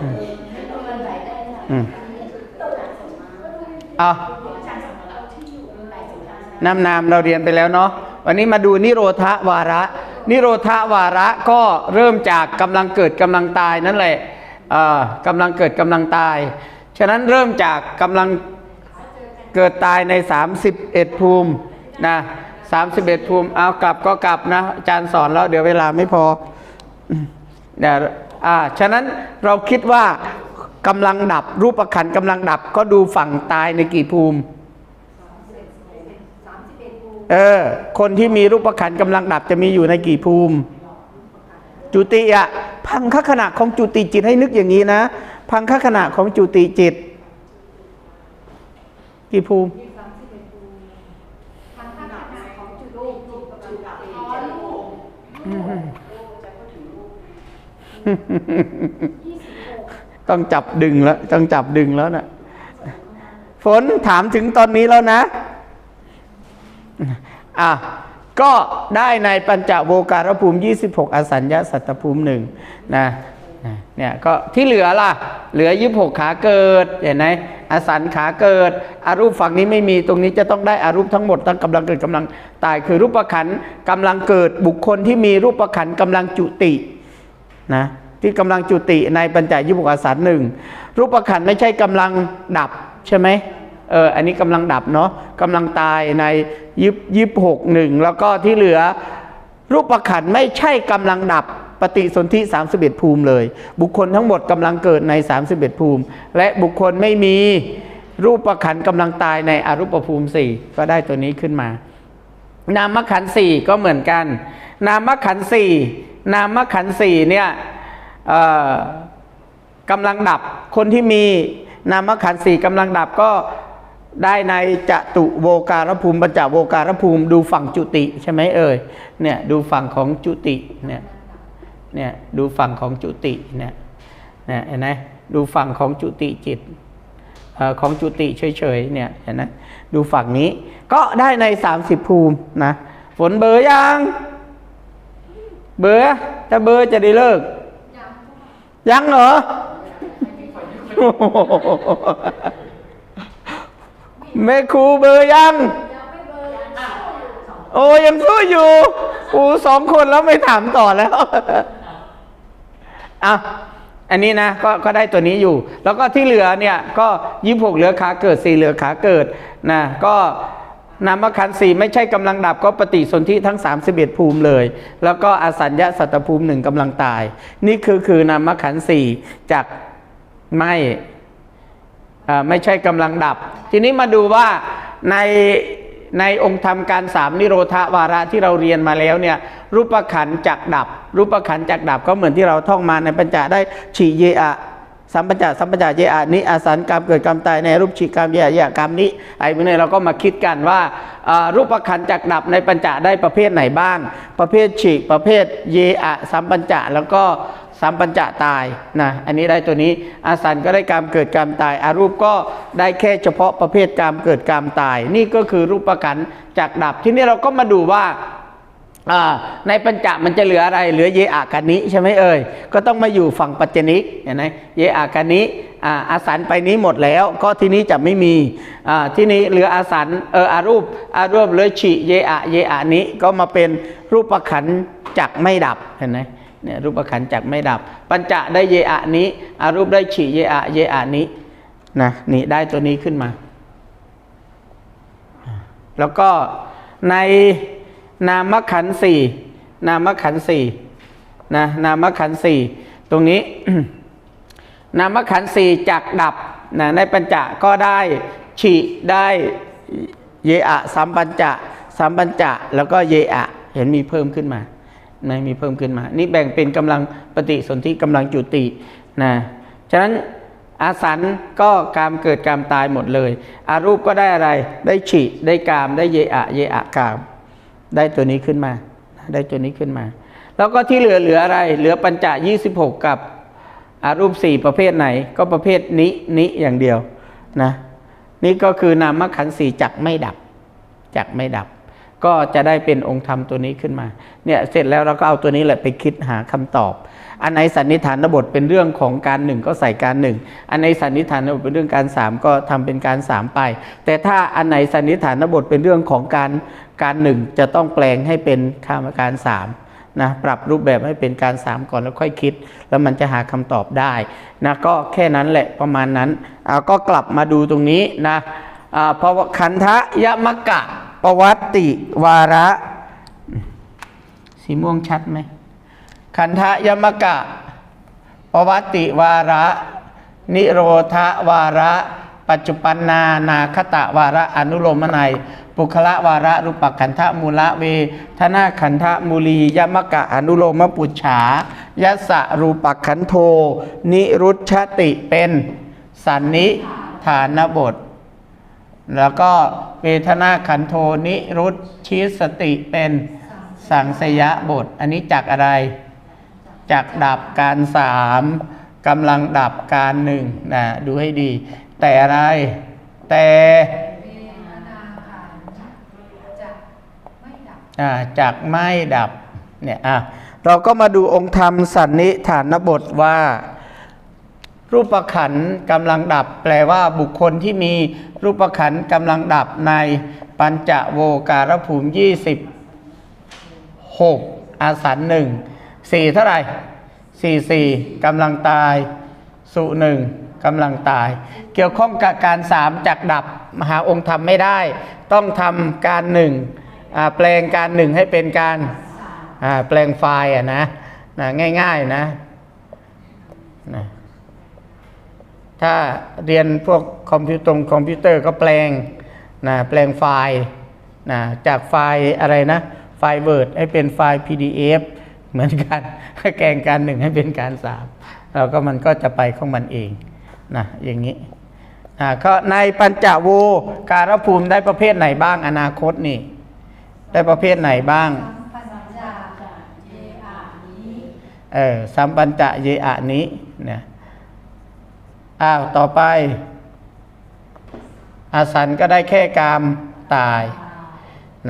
อืมเอานามนามเราเรียนไปแล้วเนาะวันนี้มาดูนิโรธวาระ นิโรธวาระก็เริ่มจากกำลังเกิดกำลังตายนั่นแหละเอ่อกำลังเกิดกำลังตาย ฉะนั้นเริ่มจากกำลังเกิดตายใน 31 ภูมินะ31 ภูมิเอากลับก็กลับนะอาจารย์สอนแล้วเดี๋ยวเวลาไม่พอเดี๋ยว อ่าฉะนั้นเราคิดว่ากำลังดับรูปขันธ์กำลังดับก็ดูฝั่งตายในกี่ภูมิเออคนที่มีรูปขันธ์กำลังดับจะมีอยู่ในกี่ภูมิ จุติอะพังคขณะของจุติจิตให้นึกอย่างนี้นะ พังคขณะของจุติจิต กี่ภูมิ ต้องจับดึงแล้ว ต้องจับดึงแล้วนะฝนถามถึงตอนนี้แล้วนะ อะ ก็ได้ในปัญจโวการภูมิ 26 อสัญญาสัตตภูมิหนึ่งนะเนี่ยก็ที่เหลือล่ะ เหลือ26ขาเกิดเห็นไหมอสันขาเกิดอารูปฝั่งนี้ไม่มีตรงนี้จะต้องได้อารูปทั้งหมดทั้งกำลังเกิดกำลังตายคือรูปขันกำลังเกิดบุคคลที่มีรูปขันกำลังจุตินะ ที่กำลังจุติในปัญจยิบุกอาสารหนึ่งรูปขันไม่ใช่กำลังดับใช่ไหมเอออันนี้กำลังดับเนาะกำลังตายในยิบยิบหกหนึ่งแล้วก็ที่เหลือ รูปขันไม่ใช่กำลังดับปฏิสนธิ 31 ภูมิเลย บุคคลทั้งหมดกำลังเกิดใน 31 ภูมิ และบุคคลไม่มีรูปขันธ์กำลังตายในอรูปภูมิสี่ก็ได้ตัวนี้ขึ้นมา นามขันสี่ก็เหมือนกัน นามขันสี่นามขันสี่เนี่ย กำลังดับ คนที่มีนามขันธ์สี่กำลังดับก็ได้ในจตุโวการภูมิปัญจโวการภูมิ ดูฝั่งจุติใช่ไหมเอ่ยเนี่ยดูฝั่งของจุติเนี่ยเนี่ยดูฝั่งของจุติเนี่ยเนี่ยเห็นไหมดูฝั่งของจุติจิตเอ่อของจุติเฉยๆเนี่ยเห็นไหมดูฝั่งนี้ก็ได้ใน 30 ภูมินะฝนเบอร์ยังเบอร์ถ้าเบอร์จะได้เลิก ยังเหรอ แม่ครูเบอร์ยัง โอ้ยังสู้อยู่โอ้สองคนแล้วไม่ถามต่อแล้วอะอันนี้นะก็ก็ได้ตัวนี้อยู่ แล้วก็ที่เหลือเนี่ย ก็ยี่หกเหลือขาเกิดสี่เหลือขาเกิดนะก็ นามขันธ์สี่ไม่ใช่กำลังดับก็ปฏิสนธิทั้ง 31 ภูมิเลย แล้วก็อสัญญาสัตตภูมิหนึ่งกำลังตาย นี่คือคือนามขันธ์สี่จากไม่ไม่ใช่กำลังดับ ทีนี้มาดูว่าในในองค์ธรรมการสามนิโรธาวาระที่เราเรียนมาแล้วเนี่ยรูปขันธ์จักดับ รูปขันธ์จักดับก็เหมือนที่เราท่องมาในปัญจได้ฉีเยอะ สัมปัญจสัมปัญจเยอะนิอาสันกรรมเกิดกรรมตายในรูปฉีกรรมเยอะเยอะกรรมนี้ไอ้พวกนี้เราก็มาคิดกันว่ารูปขันจักดับในปัญจได้ประเภทไหนบ้าง ประเภทฉีกประเภทเยอะสัมปัญจแล้วก็สามปัญจะตายนะอันนี้ได้ตัวนี้อาสันก็ได้กรรมเกิดกรรมตายอารูปก็ได้แค่เฉพาะประเภทกรรมเกิดกรรมตาย นี่ก็คือรูปประกันจากดับ ทีนี้เราก็มาดูว่า ในปัญจะมันจะเหลืออะไรเหลือเยอากันนิใช่ไหมเอ่ยก็ต้องมาอยู่ฝั่งปัจจนิกเห็นไหมเยอากันนี้อ่าสันไปนี้หมดแล้ว ก็ที่นี้จะไม่มีที่นี้เหลืออาสันเอออารูปอารูปเหลือฉีเยอาเยอานี้ก็มาเป็นรูปขันจักไม่ดับเห็นไหมเนี่ยรูปขันจักไม่ดับ ปัญจะได้เยอะนี้อารูปได้ฉีเยอะเยอะนี้นะนี่ได้ตัวนี้ขึ้นมา แล้วก็ใน นามขันธ์สี่นามขันธ์สี่นะนามขันธ์สี่ตรงนี้นามขันธ์สี่จักดับนะในปัญจะก็ได้ฉีได้เยอะสามปัญจะสามปัญจะแล้วก็เยอะเห็นมีเพิ่มขึ้นมานะมีเพิ่มขึ้นมา นี่แบ่งเป็นกำลังปฏิสนธิกำลังจุตินะฉะนั้นอาสันก็กามเกิดกามตายหมดเลย อารูปก็ได้อะไรได้ฉีได้กามได้เยอะเยอะกาม ได้ตัวนี้ขึ้นมา ได้ตัวนี้ขึ้นมา แล้วก็ที่เหลือเหลืออะไร เหลือปัญจยี่สิบหกกับอารูปสี่ประเภทไหน ก็ประเภทนี้นี้อย่างเดียวนะนี่ก็คือนามขันธ์สี่จักไม่ดับจักไม่ดับ ก็จะได้เป็นองค์ธรรมตัวนี้ขึ้นมาเนี่ยเสร็จแล้วเราก็เอาตัวนี้แหละไปคิดหาคำตอบ อันไหนสันนิษฐานบทเป็นเรื่องของการหนึ่งก็ใส่การหนึ่งอันไหนสันนิษฐานบทเป็นเรื่องการสามก็ทำเป็นการสามไป แต่ถ้าอันไหนสันนิษฐานบทเป็นเรื่องของการ การหนึ่งจะต้องแปลงให้เป็นคำการสามนะปรับรูปแบบให้เป็นการสามก่อนแล้วค่อยคิด แล้วมันจะหาคำตอบได้นะก็แค่นั้นแหละประมาณนั้นเอาก็กลับมาดูตรงนี้นะอ่าเพราะว่าคันทะยมกะปวัตติวาระ สีม่วงชัดไหมคันทะยมกะปวัตติวาระ นิโรธวาระ ปัจจุปันนานาคตะวาระอนุโลมนัยปุคละวาระรูปขันธมูละเว ทนาขันธมูลียมกะอนุโลมปุจฉายัสะรูปขันโท นิรุชติเป็นสันนิฐานบท แล้วก็เวทนาขันโทนิรุตชิสติเป็นสังสยบท อันนี้จากอะไรจากดับการสามกำลังดับการหนึ่งนะดูให้ดี แต่อะไร แต่อ่าจากไม่ดับเนี่ยอะเราก็มาดูองค์ธรรมสันนิฐานบทว่า รูปขันธ์กำลังดับ แปลว่าบุคคลที่มีรูปขันธ์กำลังดับในปัญจโวการภูมิยี่สิบหกอาสันหนึ่งสี่เท่าไหร่สี่สี่กำลังตาย สุหนึ่ง กำลังตาย เกี่ยวข้องกับการสามจากดับมหาองค์ธรรมไม่ได้ ต้องทำการหนึ่งแปลงการหนึ่งให้เป็นการแปลงไฟล์อะนะนะง่ายๆนะนะถ้าเรียนพวกคอมพิวตรงคอมพิวเตอร์ก็แปลงนะแปลงไฟล์นะจากไฟล์อะไรนะไฟล์ Word ให้เป็นไฟล์ PDF เหมือนกันแกงการหนึ่งให้เป็นการสามแล้วก็มันก็จะไปของมันเอง นะอย่างนี้อ่าก็ในปัญจโวการภูมิได้ประเภทไหนบ้างอนาคตนี่ ได้ประเภทไหนบ้างปัญจาเยอานี้เออสัมปัญจะเยอะนี้เนี่ยอ้าวต่อไป อาสันก็ได้แค่กามตาย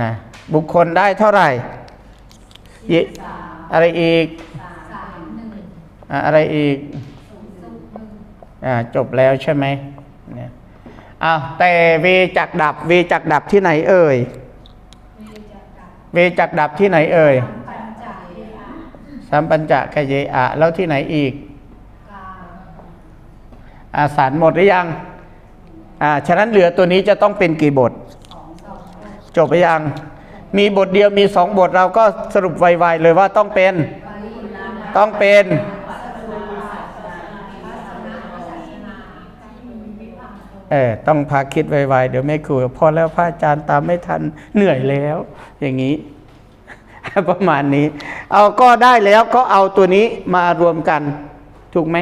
นะบุคคลได้เท่าไหร่เยอะไรอีกสามหนึ่งอะอะไรอีกสุขหนึ่งอ่า จบแล้วใช่ไหมเอ้าวแต่เวจักดับเวจักดับที่ไหนเอ่ยเวจักกับเวจักดับที่ไหนเอ่ยสัมปัญจะกะเยอะแล้วที่ไหนอีกอาสารหมดหรือยังอ่าฉะนั้นเหลือตัวนี้จะต้องเป็นกี่บทสองสองหกจบไปยัง มีบทเดียวมีสองบทเราก็สรุปไวๆเลยว่าต้องเป็น ต้องเป็น ปัสสุศาสนาพัสนาศาสนาที่มีวิพังค์ เออต้องพาคิดไวๆเดี๋ยวไม่ครูพอแล้วพระอาจารย์ตามไม่ทันเหนื่อยแล้ว อย่างนี้ ประมาณนี้ เอาก็ได้แล้วก็เอาตัวนี้มารวมกัน ถูกไหม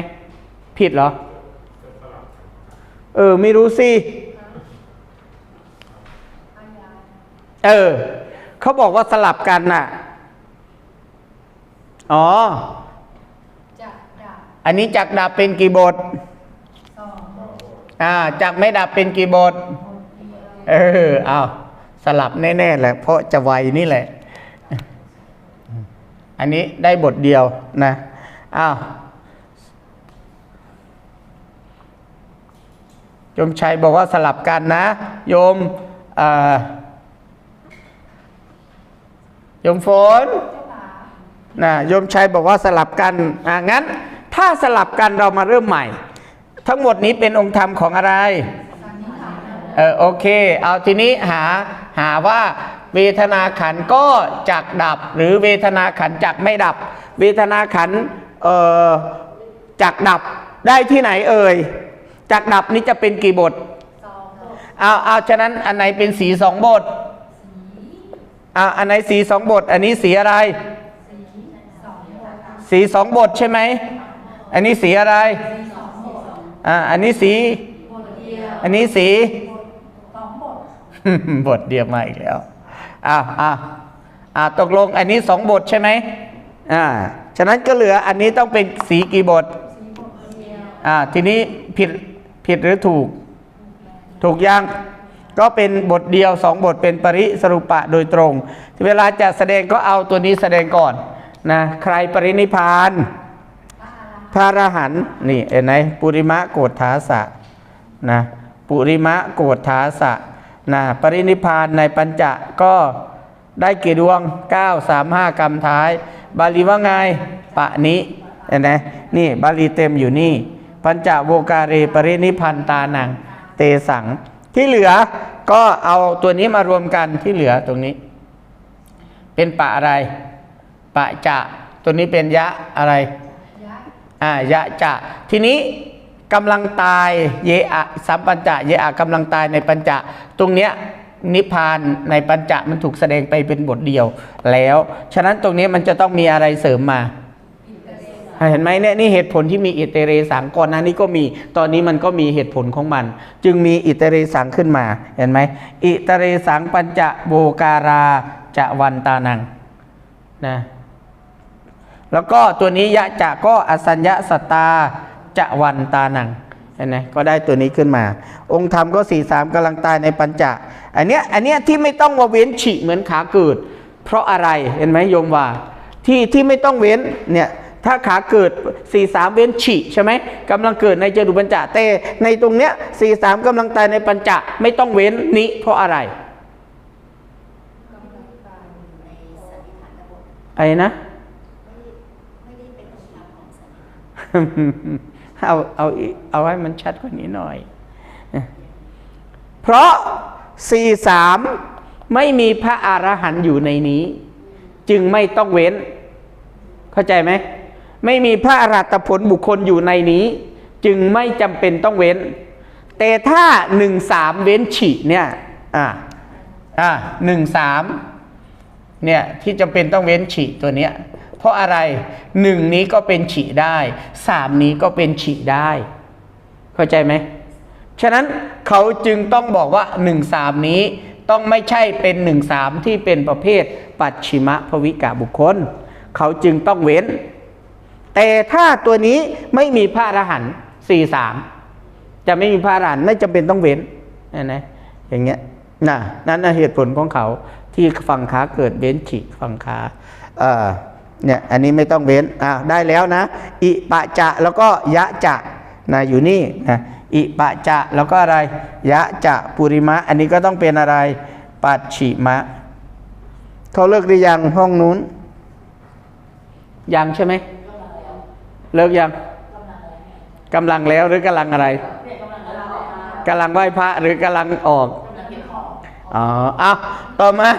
ผิดเหรอ เออ ไม่รู้สิ เออ เขาบอกว่าสลับกันน่ะ อ๋อจักดับอันนี้จากดับเป็นกี่บทสองบท อ่าจากไม่ดับเป็นกี่บท เออเอาสลับแน่ๆแหละ เพราะจะไวนี่แหละ อันนี้ได้บทเดียวนะอ้าวโยมชัยบอกว่าสลับกันนะ โยมโยมฝนนะโยมชัยบอกว่าสลับกันอ่างั้น ถ้าสลับกันเรามาเริ่มใหม่ ทั้งหมดนี้เป็นองค์ธรรมของอะไรเออโอเค เอาทีนี้หาหาว่าเวทนาขันก็จักดับ หรือเวทนาขันจักไม่ดับ เวทนาขันเอ่อจักดับได้ที่ไหนเอ่ยจักดับนี้จะเป็นกี่บทเอาเอาฉะนั้นอันไหนเป็นสีสองบทอาอันไหนสีสองบท อันนี้สีอะไร สีสองบทใช่ไหมอันนี้สีอะไร อ่าอันนี้สี อันนี้สีสองบทบทเดียวมาอีกแล้วอ้าอ้าอ่าตกลงอันนี้สองบทใช่ไหมอ่าฉะนั้นก็เหลืออันนี้ต้องเป็นสีกี่บทสีบทเดียวอ่าทีนี้ผิดผิดหรือถูก ถูกยังก็เป็นบทเดียวสองบทเป็นปริสรุปะโดยตรง เวลาจะแสดงก็เอาตัวนี้แสดงก่อนนะใครปรินิพพาน พระอรหันต์นี่เห็นไหมปุริมะโกฏฐาสะนะปุริมะโกฏฐาสะนะปรินิพานในปัญจะก็ได้กี่ดวง 9 3 5 กรรมท้าย บาลีว่าไงปะนิเห็นไหมนี่บาลีเต็มอยู่นี่ ปัญจโวการีปรินิพพันตานังเตสัง ที่เหลือก็เอาตัวนี้มารวมกันที่เหลือตรงนี้ เป็นปะอะไร ปะจะตัวนี้เป็นยะอะไร อ่ายะจะ ทีนี้กำลังตายเยอะสัมปัญจะเยอะกำลังตายในปัญจะตรงเนี้ยนิพพานในปัญจะมันถูกแสดงไปเป็นบทเดียวแล้ว ฉะนั้นตรงนี้มันจะต้องมีอะไรเสริมมาเห็นไหมเนี่ยนี่เหตุผลที่มีอิเตเรสังก่อนหน้านี้ก็มีตอนนี้มันก็มีเหตุผลของมัน จึงมีอิเตเรสังขึ้นมาเห็นไหมอิเตเรสังปัญจะโบการาจะวันตานังนะ แล้วก็ตัวนี้ยะจะก็อสัญญาสตาจะวันตาหนังเห็นไหมก็ได้ตัวนี้ขึ้นมา องค์ธรรมก็สี่สามกำลังตายในปัญจะอันเนี้ยอันเนี้ยที่ไม่ต้องมาเว้นฉีเหมือนขาเกิด เพราะอะไรเห็นไหมโยมว่า ที่ที่ไม่ต้องเว้นเนี่ยถ้าขาเกิดสี่สามเว้นฉีใช่ไหมกำลังเกิดในจตุปัญจะแต่ในตรงเนี้ยสี่สามกำลังตายในปัญจะไม่ต้องเว้นนี้เพราะอะไรอะไรนะ เอาเอาเอาให้มันชัดกว่านี้หน่อย เพราะสี่สามไม่มีพระอรหันต์อยู่ในนี้ จึงไม่ต้องเว้น เข้าใจไหมไม่มีพระอรหัตผลบุคคลอยู่ในนี้ จึงไม่จำเป็นต้องเว้น แต่ถ้าหนึ่งสามเว้นฉีเนี่ยอ่าอ่าหนึ่งสามเนี่ยที่จำเป็นต้องเว้นฉีตัวเนี้ย ราะอะไรหนึ่งนี้ก็เป็นฉีได้สามนี้ก็เป็นฉีได้ เข้าใจไหมฉะนั้นเขาจึงต้องบอกว่าหนึ่งสามนี้ต้องไม่ใช่เป็นหนึ่งสามที่เป็นประเภทปัจฉิมภวิกาบุคคล เขาจึงต้องเว้น แต่ถ้าตัวนี้ไม่มีพระอรหันต์สี่สามจะไม่มีพระอรหันต์ไม่จำเป็นต้องเว้นนะอย่างเงี้ยนะนั่นนะเหตุผลของเขาที่ฝั่งขาเกิดเว้นฉีฝั่งขาเอ่อ เนี่ยอันนี้ไม่ต้องเว้นอ่าได้แล้วนะ อิปะจะแล้วก็ยะจะนะอยู่นี่นะอิปะจะแล้วก็อะไรยะจะปุริมะ อันนี้ก็ต้องเป็นอะไร ปัจฉิมะเขาเลิกหรือยังห้องนู้น ยังใช่ไหมเลิกยังกำลังแล้วหรือกำลังอะไรกำลังไหว้พระหรือกำลังออกอ๋อเอาต่อมา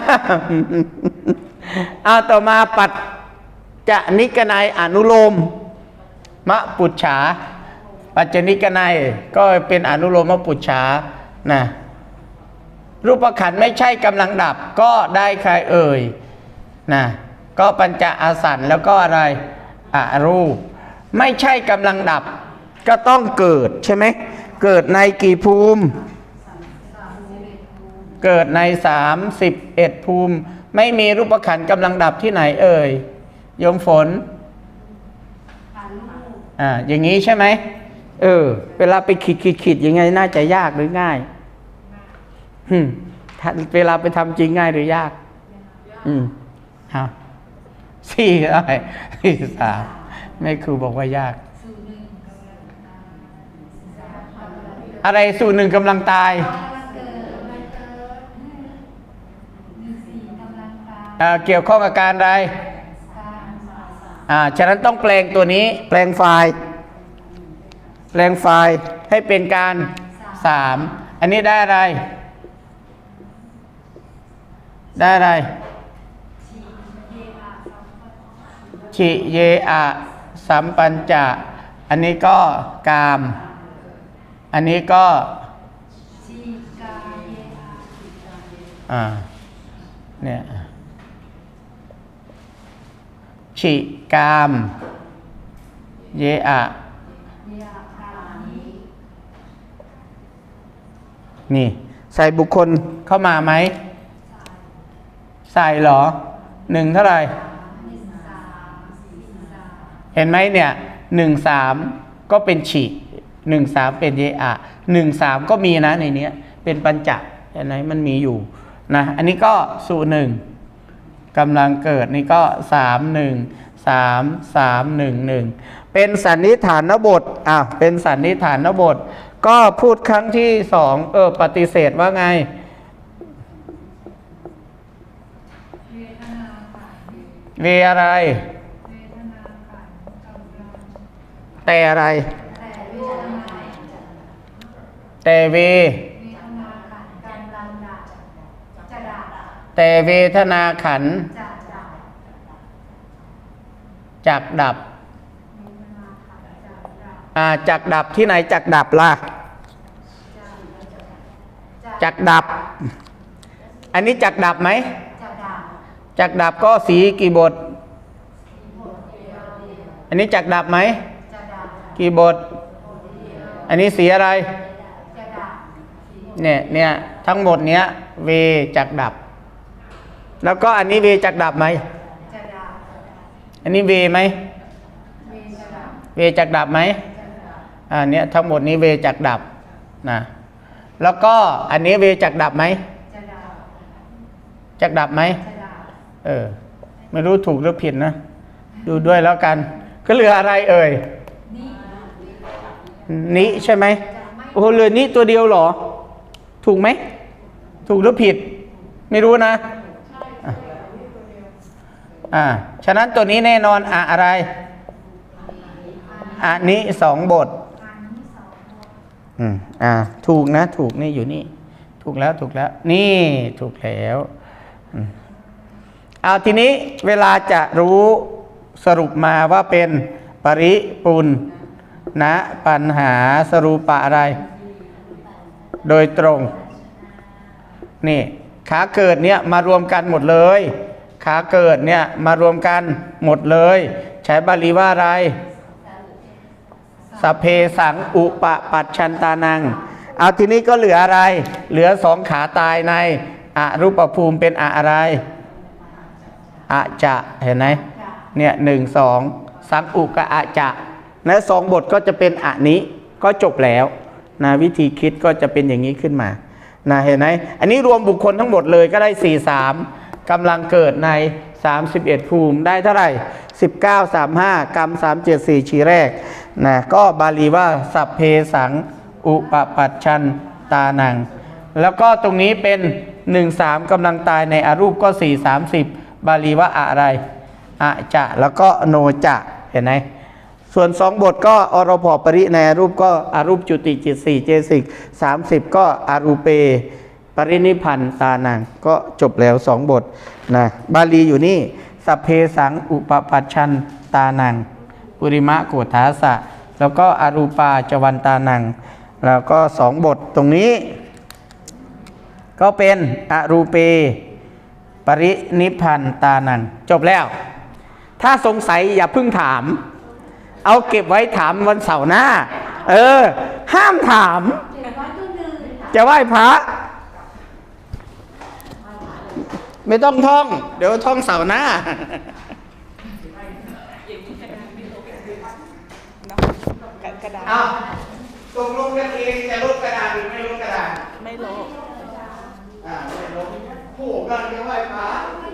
เอาต่อมาปัจ จะนิกนัยอนุโลมมะปุจฉา ปัจจนิกนัยก็เป็นอนุโลมมะปุจฉานะรูปขันไม่ใช่กำลังดับก็ได้ใครเอ่ยนะก็ปัญจอาสันแล้วก็อะไรอรูป ไม่ใช่กำลังดับก็ต้องเกิดใช่ไหมเกิดในกี่ภูมิ เกิดในสามสิบเอ็ดภูมิ ไม่มีรูปขันกำลังดับที่ไหนเอ่ย โยมฝนอ่าอย่างนี้ใช่ไหมเออ เวลาไปขีดขีดขีดยังไงน่าจะยากหรือง่ายอืมถ้าเวลาไปทำจริงง่ายหรือยาก อืมฮะสี่อะไรสี่สามแม่ครูบอกว่ายาก อะไรสูตรหนึ่งกำลังตายอ่าเกี่ยวข้องกับการอะไร อ่าฉะนั้นต้องแปลงตัวนี้แปลงไฟล์ แปลงไฟล์ให้เป็นการสามอันนี้ได้อะไร ได้อะไรชิเยอะสัมปัญจะ อันนี้ก็กาม อันนี้ก็อ่าเนี่ย ชิกาม เยอะนี่ ใส่บุคคลเข้ามาไหม ใส่เหรอหนึ่งเท่าไหร่เห็นไหมเนี่ยหนึ่งสามก็เป็นฉีหนึ่งสามเป็นเยอะหนึ่งสามก็มีนะในนี้เป็นปัญจเห็นไหมมันมีอยู่นะอันนี้ก็สูหนึ่ง กำลังเกิดนี่ก็สามหนึ่งสามสามหนึ่งหนึ่งเป็นสันนิฐานบทอะเป็นสันนิฐานบท ก็พูดครั้งที่สองเออปฏิเสธว่าไงเวอะไร แต่อะไร แต่เว แต่เวทนาขันจักดับอาจักดับที่ไหนจักดับล่ะจักดับ อันนี้จักดับไหมจักดับก็สีกี่บท อันนี้จักดับไหมกี่บท อันนี้สีอะไรเนี่ยเนี่ยทั้งหมดเนี้ยเวจักดับ แล้วก็อันนี้เวจักดับไหมอันนี้เวไหมเวจักดับไหมอ่าเนี่ยทั้งหมดนี้เวจักดับนะแล้วก็อันนี้เวจักดับไหมจักดับไหมเออไม่รู้ถูกหรือผิดนะ ดูด้วยแล้วกัน ก็เหลืออะไรเอ่ยนิใช่ไหมโอ้เหลือนิตัวเดียวหรอ ถูกไหม ถูกหรือผิด ไม่รู้นะ อ่า ฉะนั้นตัวนี้แน่นอนอะอะไรอะนิสองบท อืม อ่า ถูกนะ ถูกนี่อยู่นี่ ถูกแล้ว ถูกแล้ว นี่ถูกแล้วอเอาทีนี้เวลาจะรู้สรุปมาว่าเป็นปริปุณนะ ปัญหาสรูปะอะไร โดยตรง นี่ ขาเกิดเนี่ยมารวมกันหมดเลย ขาเกิดเนี่ยมารวมกันหมดเลย ใช้บาลีว่าอะไรสเพสังอุปปัชชันตานัง เอาทีนี้ก็เหลืออะไร เหลือสองขาตายในอรูปภูมิเป็นอะไรอะจะเห็นไหมเนี่ยหนึ่งสองสังอุกะอะจะและสองบทก็จะเป็นอะนี้ก็จบแล้วนะวิธีคิดก็จะเป็นอย่างนี้ขึ้นมานะเห็นไหมอันนี้รวมบุคคลทั้งหมดเลยก็ได้43 กำลังเกิดใน 31 ภูมิได้เท่าไหร่ 19 35 กรรม 374 ชีแรกนะก็บาลีว่า สัพเพสัง อุปปัชชันตานัง แล้วก็ตรงนี้เป็น 1 3กำลังตายในอารูปก็ 4 30 บาลีว่าอะไรอะจะแล้วก็โนจะเห็นไหมส่วนสองบทก็อรพปริในอารูปก็อารูปจุติจิตสี่เจสิกสามสิบก็อารูเป รินิพันธ์ตานังก็จบแล้วสองบทนะบาลีอยู่นี่สัพเพสังอุปปัชชันตานังปุริมะโกฏาสะ แล้วก็อรูปาจวันตานัง แล้วก็สองบทตรงนี้ ก็เป็นอรูเป ปรินิพพันธ์ตานัง จบแล้ว ถ้าสงสัยอย่าเพิ่งถาม เอาเก็บไว้ถามวันเสาร์หน้า เออ ห้ามถาม จะไหว้พระ ไม่ต้องท่อง เดี๋ยวท่องเสาร์หน้ากระดาษเอาตกลงกันเองจะลดกระดาษหรือไม่ลดกระดาษ ไม่รู้อ่า ไม่ลดผู้กันจะไหว้พระไม่